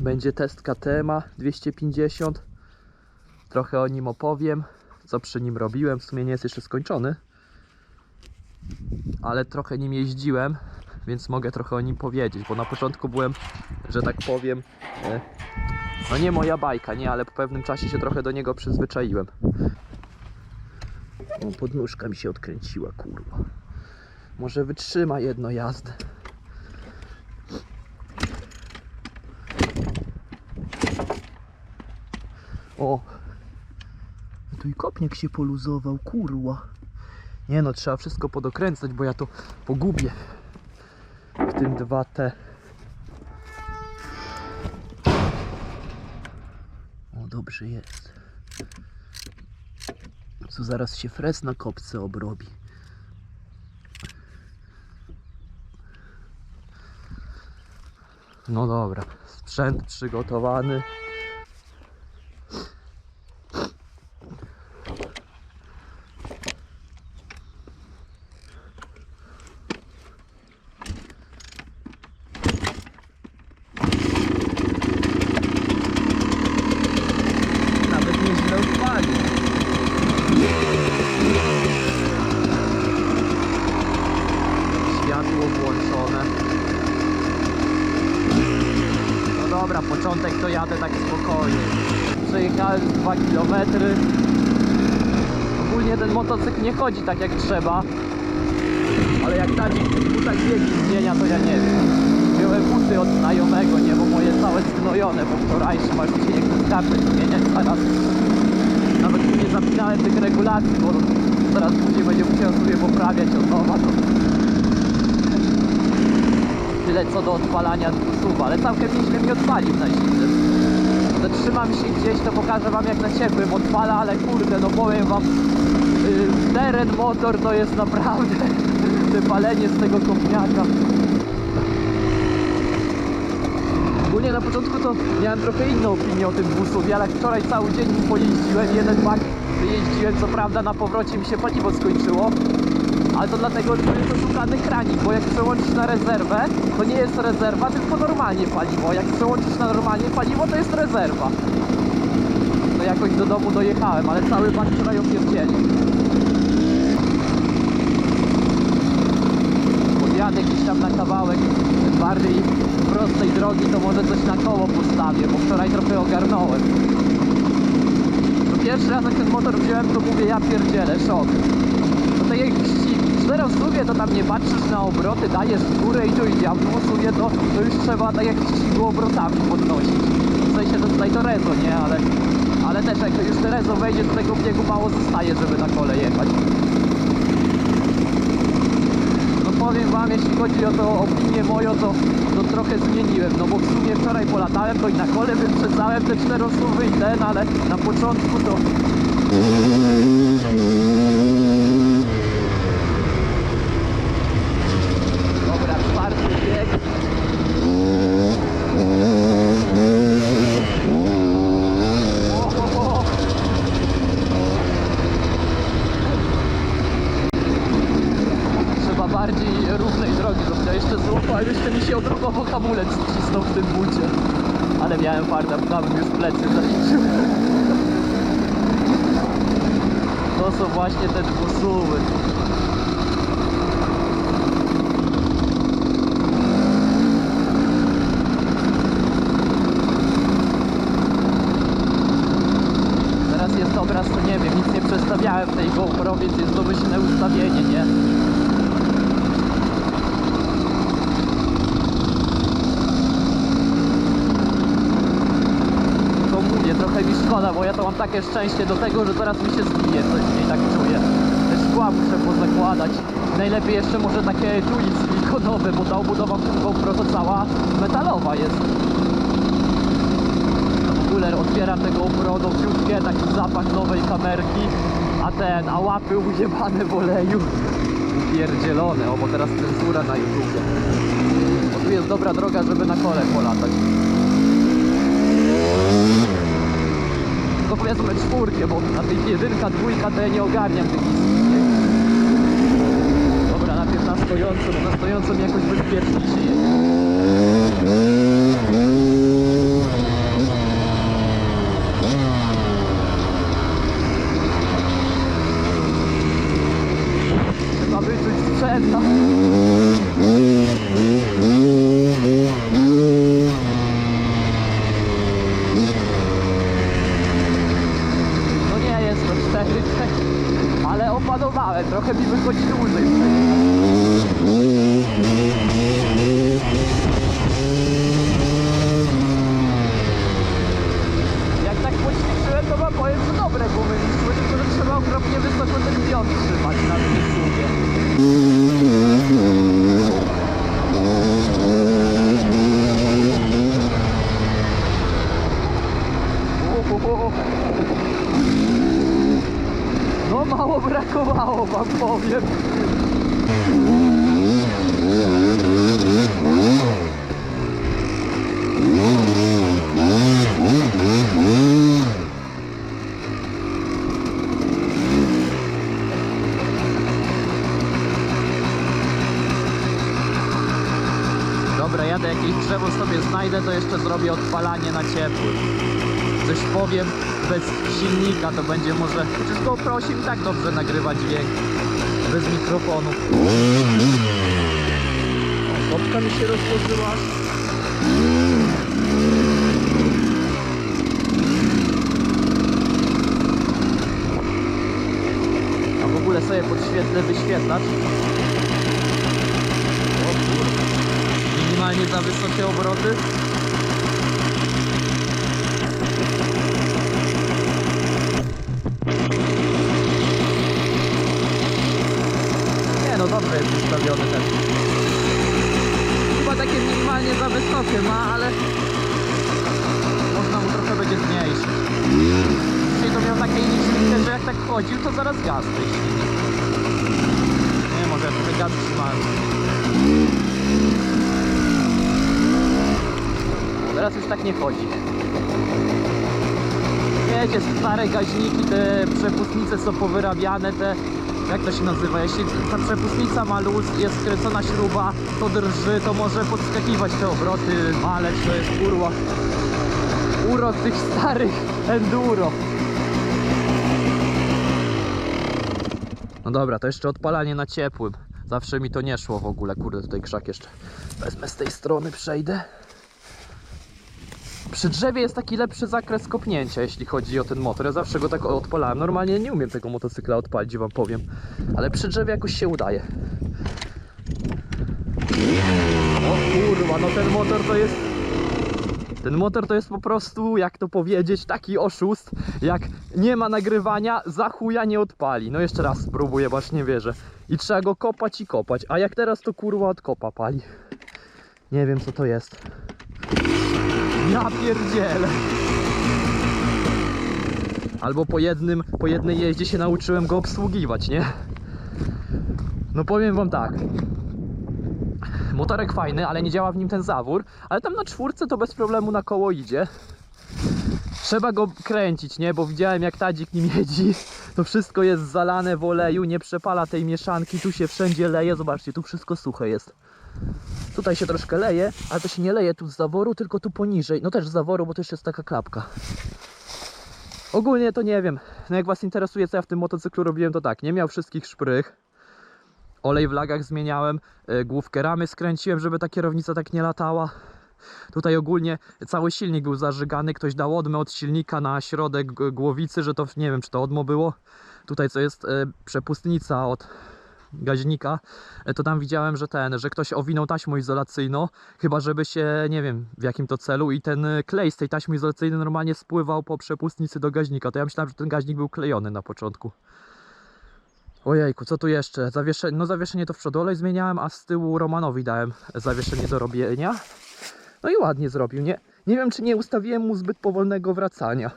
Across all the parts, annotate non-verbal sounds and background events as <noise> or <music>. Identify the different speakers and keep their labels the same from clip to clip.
Speaker 1: Będzie test KTM 250. Trochę o nim opowiem, co przy nim robiłem. W sumie nie jest jeszcze skończony, ale trochę nim jeździłem, więc mogę trochę o nim powiedzieć, bo na początku byłem, że tak powiem, e, no nie moja bajka, nie, ale po pewnym czasie się trochę do niego przyzwyczaiłem. O, podnóżka mi się odkręciła, kurwa. Może wytrzyma jedno jazdę. O! Tu i kopniak się poluzował, kurwa. Nie no, trzeba wszystko podokręcać, bo ja to pogubię. W tym 2T. O, dobrze jest. Co zaraz się fres na kopce obrobi. No dobra, sprzęt przygotowany. Nawet nieźle odpalił. No dobra, początek to jadę tak spokojnie. Przejechałem 2 km. Ogólnie ten motocykl nie chodzi tak jak trzeba. Ale jak Tadzik tak biegi zmienia, to ja nie wiem. Wziąłem buty od znajomego, nie, bo moje całe znojone, bo wczorajsze masz się nie skarpy zmieniać zaraz. Nawet nie zapinałem tych regulacji, bo zaraz później będzie musiał sobie poprawiać od nowa. To... Tyle co do odpalania dwusów, ale całkiem nieźle mi odpalił na zimnym. Zatrzymam się gdzieś, to pokażę wam jak na ciepłym odpala, ale kurde, no powiem wam, yy, teren motor to jest naprawdę <laughs> wypalenie z tego kopniaka. Ogólnie na początku to miałem trochę inną opinię o tym dwusuwie, ale wczoraj cały dzień pojeździłem, jeden bak wyjeździłem, co prawda na powrocie mi się paliwo skończyło, ale to dlatego, że jest oszukany kranik, bo jak przełączysz na rezerwę, to nie jest rezerwa, tylko normalnie paliwo. Jak przełączysz na normalnie paliwo, to jest rezerwa. To jakoś do domu dojechałem, ale cały bak wczoraj opierdzielił. Podjadę gdzieś tam na kawałek bardziej prostej drogi, to może coś na koło postawię, bo wczoraj trochę ogarnąłem. To pierwszy raz jak ten motor wziąłem, to mówię, ja pierdzielę, szok. To tak jak w czterosłowie to tam nie patrzysz na obroty, dajesz w górę i tu idzie, a w dwusłowie to, to już trzeba tak jak ścigu obrotami podnosić. W sensie to tutaj to rezo, nie? Ale, ale też jak już te rezo wejdzie, to tego biegu mało zostaje, żeby na kole jechać. No powiem wam, jeśli chodzi o to opinię moją, to, to trochę zmieniłem, no bo w sumie wczoraj polatałem, to i na kole wyprzedzałem te czterosłowy i ten, ale na początku to Dobra, czwarty bieg. O, o, o. Trzeba bardziej równej drogi zrobić, a jeszcze złapałem, jeszcze mi się odruchowo hamulec wcisnął w tym bucie. Ale miałem farta, bym już plecy zaliczył. To są właśnie te dwusuwy. Teraz jest obraz, to nie wiem, nic nie przestawiałem tej GoPro, więc jest domyślne ustawienie, nie? To mówię, trochę mi szkoda, bo ja to mam takie szczęście do tego, że teraz mi się zbije coś, nie tak czuję. Te szkła muszę pozakładać. Najlepiej jeszcze może takie tuli silikonowe, bo ta obudowa GoPro to cała metalowa jest. W ogóle otwieram tego GoPro nowiutkie, taki zapach nowej kamerki, a ten, a łapy ujebane w oleju. Pierdzielone, o bo teraz cenzura na YouTube. Bo tu jest dobra droga, żeby na kole polatać. Tylko powiedzmy czwórkę, bo na tej jedynka, dwójka to ja nie ogarniam tych. Dobra, najpierw na stojąco, bo na stojąco mi jakoś bezpieczniej się. wyczuć sprzęta. No nie jest to 4 ale opanowałem, trochę mi wychodzi dłużej. Jak tak poćwiczyłem, to wam powiem, że dobre gumy niszczyły, tylko że trzeba okropnie wysoko ten na tym słupie. Uhuhu. No mało wam powiem. Dobra, jadę jakieś drzewo sobie znajdę, to jeszcze zrobię odpalanie na ciepły. Coś powiem bez silnika, to będzie może... Przecież GoPro się i tak dobrze nagrywa dźwięk. Bez mikrofonu. Kopka mi się rozłożyła. A w ogóle sobie podświetlę wyświetlacz. Minimalnie za wysokie obroty. Dobrze jest ustawiony ten. Chyba takie minimalnie za wysokie ma, ale można mu trochę będzie zmniejszyć. Dzisiaj to miał takie silniki, że jak tak chodził, to zaraz gaz silnik. Nie, może ja gaz trzymałem. Teraz już tak nie chodzi. Wiecie, stare gaźniki, te przepustnice są powyrabiane, te... Jak to się nazywa? Jeśli ta przepustnica ma luz jest skręcona śruba, to drży, to może podskakiwać te obroty, maleć, to jest kurwa urok tych starych enduro. No dobra, to jeszcze odpalanie na ciepłym. Zawsze mi to nie szło w ogóle. Kurde, tutaj krzak jeszcze wezmę z tej strony, przejdę. Przy drzewie jest taki lepszy zakres kopnięcia, jeśli chodzi o ten motor. Ja zawsze go tak odpalałem. Normalnie nie umiem tego motocykla odpalić, wam powiem. Ale przy drzewie jakoś się udaje. O kurwa, no ten motor to jest... Ten motor to jest po prostu, jak to powiedzieć, taki oszust, jak nie ma nagrywania, za chuja nie odpali. No jeszcze raz spróbuję, bo aż nie wierzę. I trzeba go kopać i kopać, a jak teraz to kurwa od kopa pali. Nie wiem co to jest. Ja pierdzielę. Albo po jednym, po jednej jeździe się nauczyłem go obsługiwać, nie? No powiem wam tak. Motorek fajny, ale nie działa w nim ten zawór, ale tam na czwórce to bez problemu na koło idzie. Trzeba go kręcić, nie? Bo widziałem jak tadzik nim jeździ. To wszystko jest zalane w oleju, nie przepala tej mieszanki, tu się wszędzie leje. Zobaczcie, tu wszystko suche jest. Tutaj się troszkę leje, ale to się nie leje tu z zaworu, tylko tu poniżej. No też z zaworu, bo też jest taka klapka. Ogólnie to nie wiem. No jak Was interesuje, co ja w tym motocyklu robiłem, to tak. Nie miał wszystkich szprych. Olej w lagach zmieniałem. y, Główkę ramy skręciłem, żeby ta kierownica tak nie latała. Tutaj ogólnie cały silnik był zażygany. Ktoś dał odmę od silnika na środek głowicy, że to nie wiem, czy to odmo było. Tutaj co jest y, przepustnica od gaźnika, e, to tam widziałem, że ten, że ktoś owinął taśmą izolacyjną, chyba żeby się, nie wiem w jakim to celu i ten y, klej z tej taśmy izolacyjnej normalnie spływał po przepustnicy do gaźnika, to ja myślałem, że ten gaźnik był klejony na początku. Ojejku, co tu jeszcze? Zawieszenie, no zawieszenie to w przodu olej zmieniałem, a z tyłu Romanowi dałem zawieszenie do robienia. No i ładnie zrobił, nie? Nie wiem, czy nie ustawiłem mu zbyt powolnego wracania,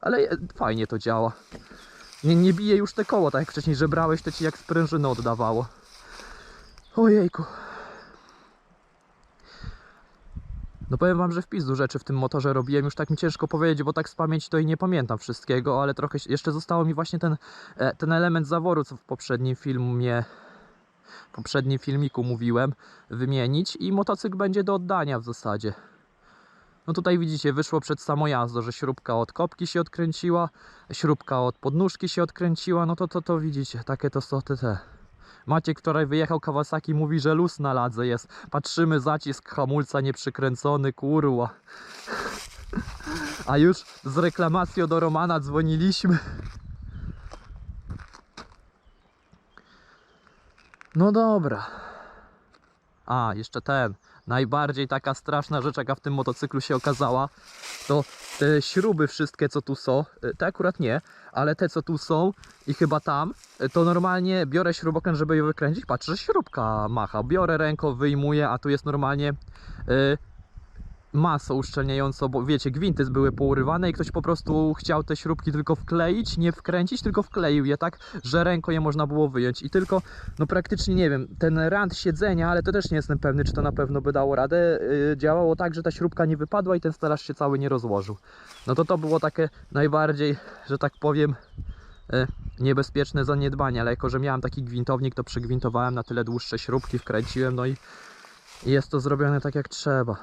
Speaker 1: ale e, fajnie to działa. Nie, nie bije już te koło, tak jak wcześniej, że brałeś, to ci jak sprężyny oddawało. Ojejku. No powiem wam, że w pizdu rzeczy w tym motorze robiłem, już tak mi ciężko powiedzieć, bo tak z pamięci to i nie pamiętam wszystkiego, ale trochę jeszcze zostało mi właśnie ten, e, ten element zaworu, co w poprzednim filmie, w poprzednim filmiku mówiłem, wymienić i motocykl będzie do oddania w zasadzie. No tutaj widzicie, wyszło przed samo jazdo, że śrubka od kopki się odkręciła, śrubka od podnóżki się odkręciła, no to to, to widzicie, takie to są te, te Maciek wczoraj wyjechał Kawasaki, mówi, że luz na ladze jest. Patrzymy, zacisk hamulca nieprzykręcony, kurwa. A już z reklamacją do Romana dzwoniliśmy. No dobra. A, jeszcze ten. Najbardziej taka straszna rzecz, jaka w tym motocyklu się okazała, to te śruby wszystkie, co tu są, y, te akurat nie, ale te, co tu są i chyba tam, y, to normalnie biorę śrubokręt, żeby je wykręcić, patrzę, że śrubka macha. Biorę ręką, wyjmuję, a tu jest normalnie y, masą uszczelniającą, bo wiecie, gwinty były pourywane i ktoś po prostu chciał te śrubki tylko wkleić, nie wkręcić, tylko wkleił je tak, że ręką je można było wyjąć i tylko, no praktycznie nie wiem, ten rand siedzenia, ale to też nie jestem pewny, czy to na pewno by dało radę, yy, działało tak, że ta śrubka nie wypadła i ten stelaż się cały nie rozłożył. No to to było takie najbardziej, że tak powiem, yy, niebezpieczne zaniedbanie, ale jako, że miałem taki gwintownik, to przygwintowałem na tyle dłuższe śrubki, wkręciłem, no i jest to zrobione tak jak trzeba.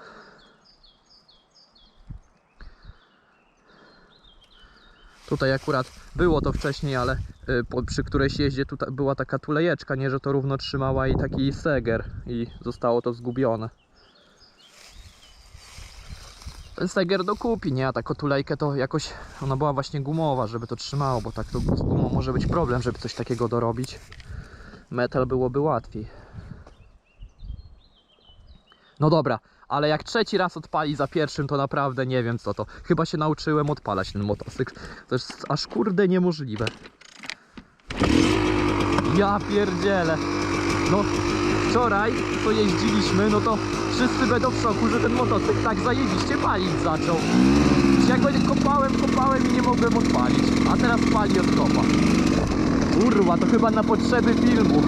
Speaker 1: Tutaj akurat było to wcześniej, ale y, przy którejś jeździe tutaj była taka tulejeczka, nie, że to równo trzymała i taki seger i zostało to zgubione. Ten seger dokupi, nie? A taką tulejkę to jakoś, ona była właśnie gumowa, żeby to trzymało, bo tak to z gumą może być problem, żeby coś takiego dorobić. Metal byłoby łatwiej. No dobra, ale jak trzeci raz odpali za pierwszym, to naprawdę nie wiem co to. Chyba się nauczyłem odpalać ten motocykl. To jest aż kurde niemożliwe. Ja pierdzielę. No, wczoraj co jeździliśmy, no to wszyscy będą w szoku, że ten motocykl tak zajebiście palić zaczął. Ja go kopałem, kopałem i nie mogłem odpalić. A teraz pali od kopa. Kurwa, to chyba na potrzeby filmu.